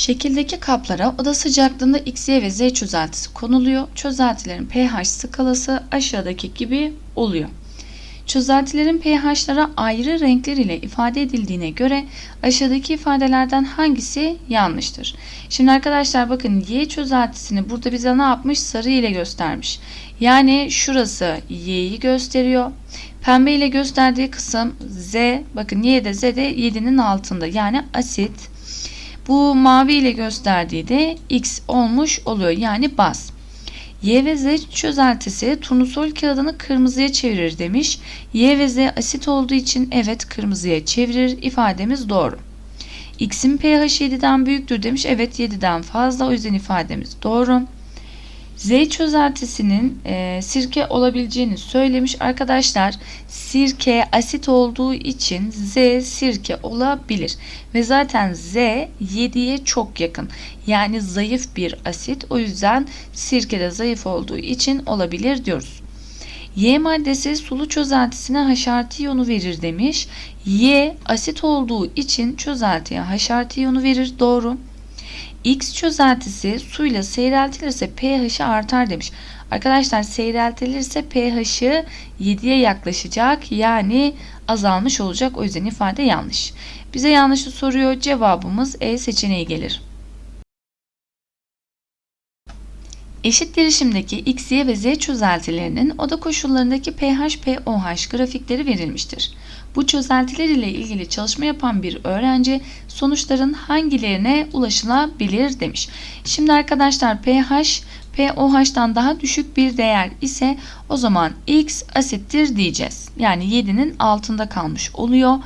Şekildeki kaplara oda sıcaklığında X, ve Z çözeltisi konuluyor. Çözeltilerin pH skalası aşağıdaki gibi oluyor. Çözeltilerin pH'lara ayrı renkler ile ifade edildiğine göre aşağıdaki ifadelerden hangisi yanlıştır? Şimdi arkadaşlar bakın Y çözeltisini burada bize ne yapmış? Sarı ile göstermiş. Yani şurası Y'yi gösteriyor. Pembe ile gösterdiği kısım Z. Bakın Y de Z de 7'nin altında. Yani asit. Bu mavi ile gösterdiği de X olmuş oluyor. Yani baz. Y ve Z çözeltisi turnusol kağıdını kırmızıya çevirir demiş. Y ve Z asit olduğu için evet kırmızıya çevirir. İfademiz doğru. X'in pH 7'den büyüktür demiş. Evet 7'den fazla. O yüzden ifademiz doğru. Z çözeltisinin e, sirke olabileceğini söylemiş. Arkadaşlar sirke asit olduğu için Z sirke olabilir. Ve zaten Z 7'ye çok yakın. Yani zayıf bir asit. O yüzden sirke de zayıf olduğu için olabilir diyoruz. Y maddesi sulu çözeltisine haşartı iyonu verir demiş. Y asit olduğu için çözeltiye haşartı iyonu verir. Doğru. X çözeltisi suyla seyreltilirse pH'i artar demiş. Arkadaşlar seyreltilirse pH'i 7'ye yaklaşacak yani azalmış olacak. O yüzden ifade yanlış. Bize yanlışı soruyor. Cevabımız E seçeneği gelir. Eşit derişimdeki X, Y ve Z çözeltilerinin oda koşullarındaki pH, pOH grafikleri verilmiştir. Bu çözeltiler ile ilgili çalışma yapan bir öğrenci sonuçların hangilerine ulaşılabilir demiş. Şimdi arkadaşlar pH pOH'tan daha düşük bir değer ise o zaman X asittir diyeceğiz. Yani 7'nin altında kalmış oluyor.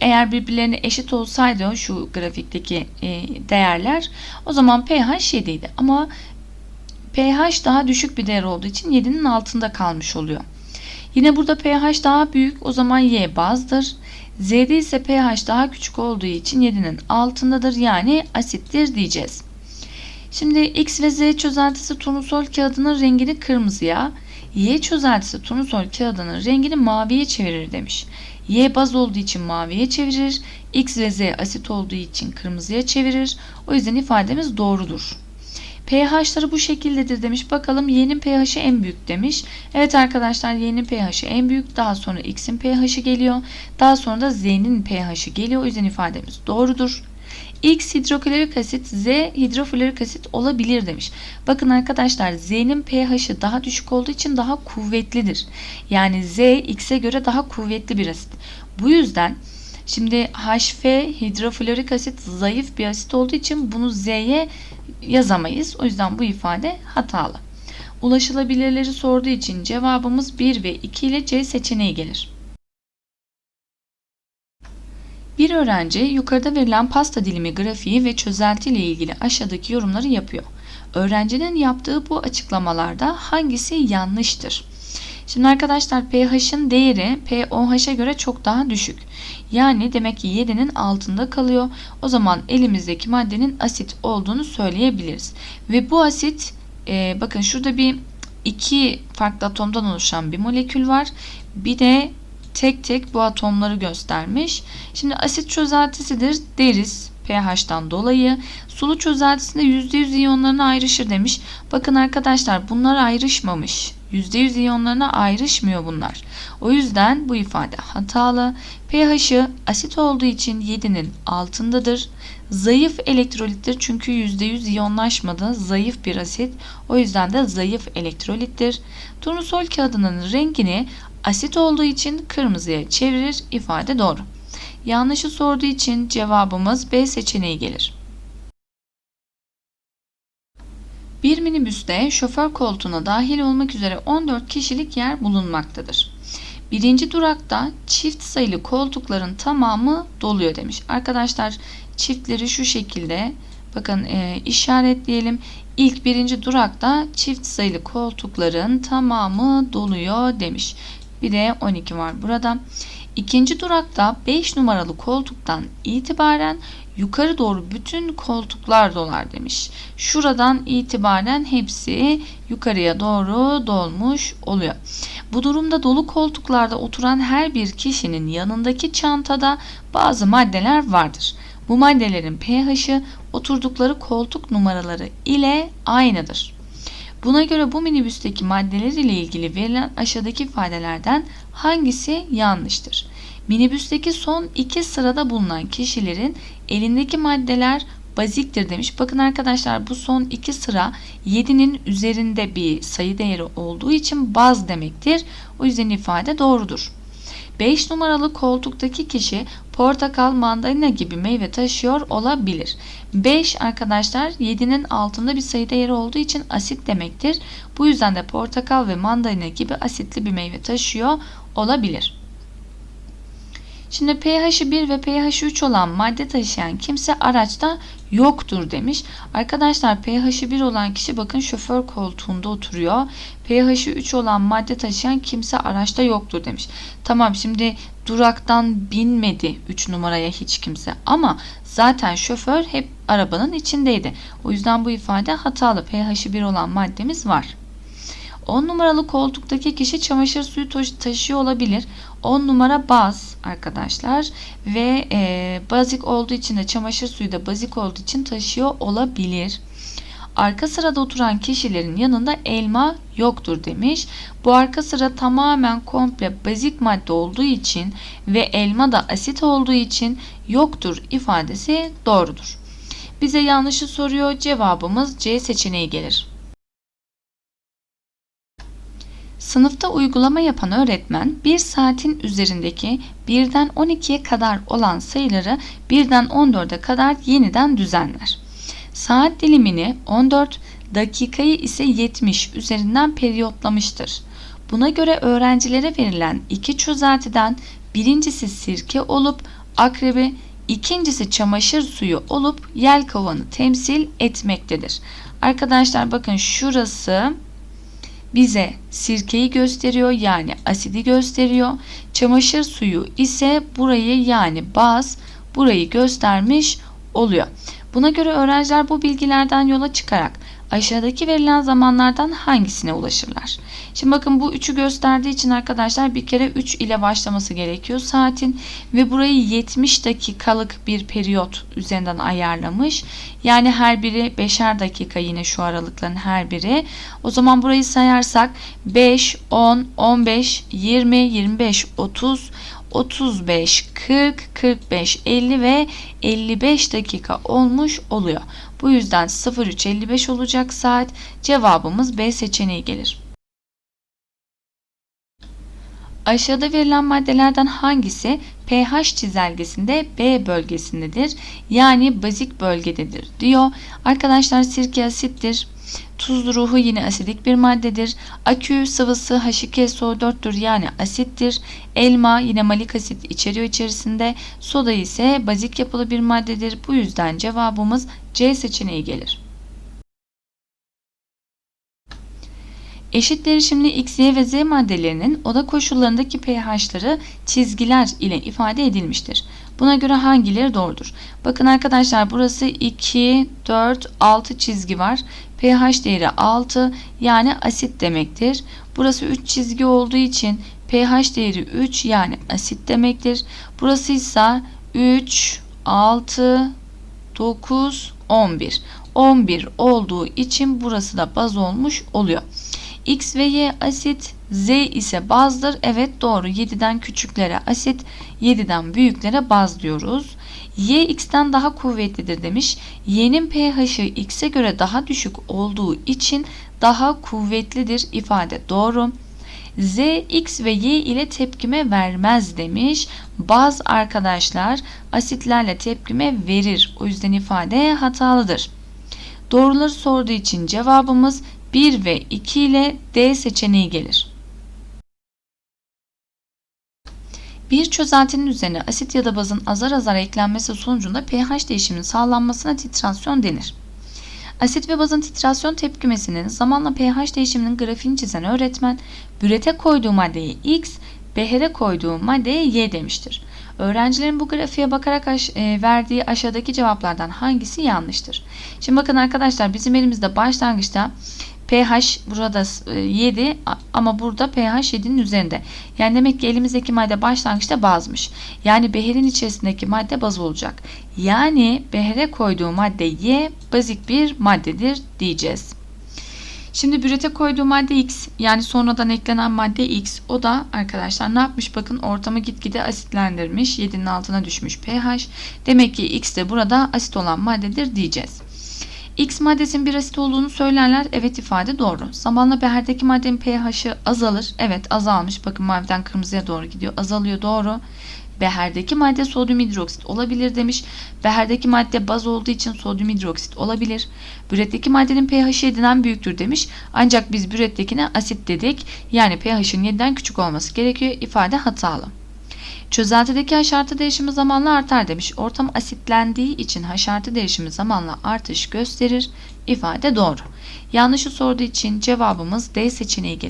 Eğer birbirlerine eşit olsaydı şu grafikteki e, değerler o zaman pH 7 idi. Ama pH daha düşük bir değer olduğu için 7'nin altında kalmış oluyor. Yine burada pH daha büyük o zaman Y bazdır. Z'de ise pH daha küçük olduğu için 7'nin altındadır yani asittir diyeceğiz. Şimdi X ve Z çözeltisi turnusol kağıdının rengini kırmızıya, Y çözeltisi turnusol kağıdının rengini maviye çevirir demiş. Y baz olduğu için maviye çevirir. X ve Z asit olduğu için kırmızıya çevirir. O yüzden ifademiz doğrudur. pH'ları bu şekildedir demiş. Bakalım Y'nin pH'i en büyük demiş. Evet arkadaşlar Y'nin pH'i en büyük. Daha sonra X'in pH'i geliyor. Daha sonra da Z'nin pH'i geliyor. O yüzden ifademiz doğrudur. X hidroklorik asit, Z hidroflorik asit olabilir demiş. Bakın arkadaşlar Z'nin pH'i daha düşük olduğu için daha kuvvetlidir. Yani Z X'e göre daha kuvvetli bir asit. Bu yüzden şimdi HF hidroflorik asit zayıf bir asit olduğu için bunu Z'ye yazamayız. O yüzden bu ifade hatalı. Ulaşılabilirleri sorduğu için cevabımız 1 ve 2 ile C seçeneği gelir. Bir öğrenci yukarıda verilen pasta dilimi grafiği ve çözelti ile ilgili aşağıdaki yorumları yapıyor. Öğrencinin yaptığı bu açıklamalarda hangisi yanlıştır? Şimdi arkadaşlar pH'in değeri pOH'a göre çok daha düşük. Yani demek ki 7'nin altında kalıyor. O zaman elimizdeki maddenin asit olduğunu söyleyebiliriz. Ve bu asit e, bakın şurada bir iki farklı atomdan oluşan bir molekül var. Bir de tek tek bu atomları göstermiş. Şimdi asit çözeltisidir deriz pH'tan dolayı. Sulu çözeltisinde %100 iyonlarına ayrışır demiş. Bakın arkadaşlar bunlar ayrışmamış. %100 iyonlarına ayrışmıyor bunlar. O yüzden bu ifade hatalı. pH'i asit olduğu için 7'nin altındadır. Zayıf elektrolittir çünkü %100 iyonlaşmadı. Zayıf bir asit. O yüzden de zayıf elektrolittir. Turnusol kağıdının rengini asit olduğu için kırmızıya çevirir. İfade doğru. Yanlışı sorduğu için cevabımız B seçeneği gelir. Bir minibüste şoför koltuğuna dahil olmak üzere 14 kişilik yer bulunmaktadır. Birinci durakta çift sayılı koltukların tamamı doluyor demiş. Arkadaşlar çiftleri şu şekilde bakın e, işaretleyelim. İlk birinci durakta çift sayılı koltukların tamamı doluyor demiş. Bir de 12 var burada. İkinci durakta 5 numaralı koltuktan itibaren yukarı doğru bütün koltuklar dolar demiş. Şuradan itibaren hepsi yukarıya doğru dolmuş oluyor. Bu durumda dolu koltuklarda oturan her bir kişinin yanındaki çantada bazı maddeler vardır. Bu maddelerin pH'i oturdukları koltuk numaraları ile aynıdır. Buna göre bu minibüsteki maddeler ile ilgili verilen aşağıdaki ifadelerden hangisi yanlıştır? Minibüsteki son iki sırada bulunan kişilerin elindeki maddeler baziktir demiş. Bakın arkadaşlar bu son iki sıra 7'nin üzerinde bir sayı değeri olduğu için baz demektir. O yüzden ifade doğrudur. 5 numaralı koltuktaki kişi portakal, mandalina gibi meyve taşıyor olabilir. 5 arkadaşlar 7'nin altında bir sayı değeri olduğu için asit demektir. Bu yüzden de portakal ve mandalina gibi asitli bir meyve taşıyor olabilir. Şimdi pH'i 1 ve pH'i 3 olan madde taşıyan kimse araçta yoktur demiş. Arkadaşlar pH'i 1 olan kişi bakın şoför koltuğunda oturuyor. pH'i 3 olan madde taşıyan kimse araçta yoktur demiş. Tamam şimdi duraktan binmedi 3 numaraya hiç kimse ama zaten şoför hep arabanın içindeydi. O yüzden bu ifade hatalı. pH'i 1 olan maddemiz var. 10 numaralı koltuktaki kişi çamaşır suyu taşıyor olabilir. 10 numara baz arkadaşlar ve e, bazik olduğu için de çamaşır suyu da bazik olduğu için taşıyor olabilir. Arka sırada oturan kişilerin yanında elma yoktur demiş. Bu arka sıra tamamen komple bazik madde olduğu için ve elma da asit olduğu için yoktur ifadesi doğrudur. Bize yanlışı soruyor. Cevabımız C seçeneği gelir. Sınıfta uygulama yapan öğretmen bir saatin üzerindeki 1'den 12'ye kadar olan sayıları 1'den 14'e kadar yeniden düzenler. Saat dilimini 14, dakikayı ise 70 üzerinden periyotlamıştır. Buna göre öğrencilere verilen iki çözeltiden birincisi sirke olup akrebi, ikincisi çamaşır suyu olup yelkovanı temsil etmektedir. Arkadaşlar bakın şurası bize sirkeyi gösteriyor yani asidi gösteriyor. Çamaşır suyu ise burayı yani baz burayı göstermiş oluyor. Buna göre öğrenciler bu bilgilerden yola çıkarak aşağıdaki verilen zamanlardan hangisine ulaşırlar? Şimdi bakın bu 3'ü gösterdiği için arkadaşlar bir kere 3 ile başlaması gerekiyor saatin ve burayı 70 dakikalık bir periyot üzerinden ayarlamış. Yani her biri 5'er dakika yine şu aralıkların her biri. O zaman burayı sayarsak 5, 10, 15, 20, 25, 30, 35, 40, 45, 50 ve 55 dakika olmuş oluyor. Bu yüzden 03.55 olacak saat. Cevabımız B seçeneği gelir. Aşağıda verilen maddelerden hangisi pH çizelgesinde B bölgesindedir? Yani bazik bölgededir diyor. Arkadaşlar sirke asittir. Tuzlu ruhu yine asidik bir maddedir. Akü sıvısı H2SO4'tür yani asittir. Elma yine malik asit içeriyor içerisinde. Soda ise bazik yapılı bir maddedir. Bu yüzden cevabımız C seçeneği gelir. Eşit derişimli X, Y ve Z maddelerinin oda koşullarındaki pH'ları çizgiler ile ifade edilmiştir. Buna göre hangileri doğrudur? Bakın arkadaşlar burası 2, 4, 6 çizgi var pH değeri 6 yani asit demektir. Burası 3 çizgi olduğu için pH değeri 3 yani asit demektir. Burası ise 3, 6, 9, 11. 11 olduğu için burası da baz olmuş oluyor. X ve Y asit, Z ise bazdır. Evet doğru 7'den küçüklere asit, 7'den büyüklere baz diyoruz. Y x'ten daha kuvvetlidir demiş. Y'nin pH'i x'e göre daha düşük olduğu için daha kuvvetlidir ifade doğru. Z, X ve Y ile tepkime vermez demiş. Baz arkadaşlar asitlerle tepkime verir. O yüzden ifade hatalıdır. Doğruları sorduğu için cevabımız 1 ve 2 ile D seçeneği gelir. Bir çözeltinin üzerine asit ya da bazın azar azar eklenmesi sonucunda pH değişiminin sağlanmasına titrasyon denir. Asit ve bazın titrasyon tepkimesinin zamanla pH değişiminin grafiğini çizen öğretmen, bürete koyduğu maddeye X, behere koyduğu maddeye Y demiştir. Öğrencilerin bu grafiğe bakarak aş e, verdiği aşağıdaki cevaplardan hangisi yanlıştır? Şimdi bakın arkadaşlar bizim elimizde başlangıçta pH burada e, 7 a- ama burada pH 7'nin üzerinde. Yani demek ki elimizdeki madde başlangıçta bazmış. Yani beherin içerisindeki madde baz olacak. Yani behere koyduğu madde Y bazik bir maddedir diyeceğiz. Şimdi bürete koyduğu madde X yani sonradan eklenen madde X o da arkadaşlar ne yapmış bakın ortamı gitgide asitlendirmiş 7'nin altına düşmüş pH demek ki X de burada asit olan maddedir diyeceğiz. X maddesinin bir asit olduğunu söylerler. Evet ifade doğru. Zamanla beherdeki maddenin pH'i azalır. Evet azalmış. Bakın maviden kırmızıya doğru gidiyor. Azalıyor doğru. Beherdeki madde sodyum hidroksit olabilir demiş. Beherdeki madde baz olduğu için sodyum hidroksit olabilir. Büretteki maddenin pH'i 7'den büyüktür demiş. Ancak biz bürettekine asit dedik. Yani pH'in 7'den küçük olması gerekiyor. İfade hatalı. Çözeltideki haşartı değişimi zamanla artar demiş. Ortam asitlendiği için haşartı değişimi zamanla artış gösterir. İfade doğru. Yanlışı sorduğu için cevabımız D seçeneği gelir.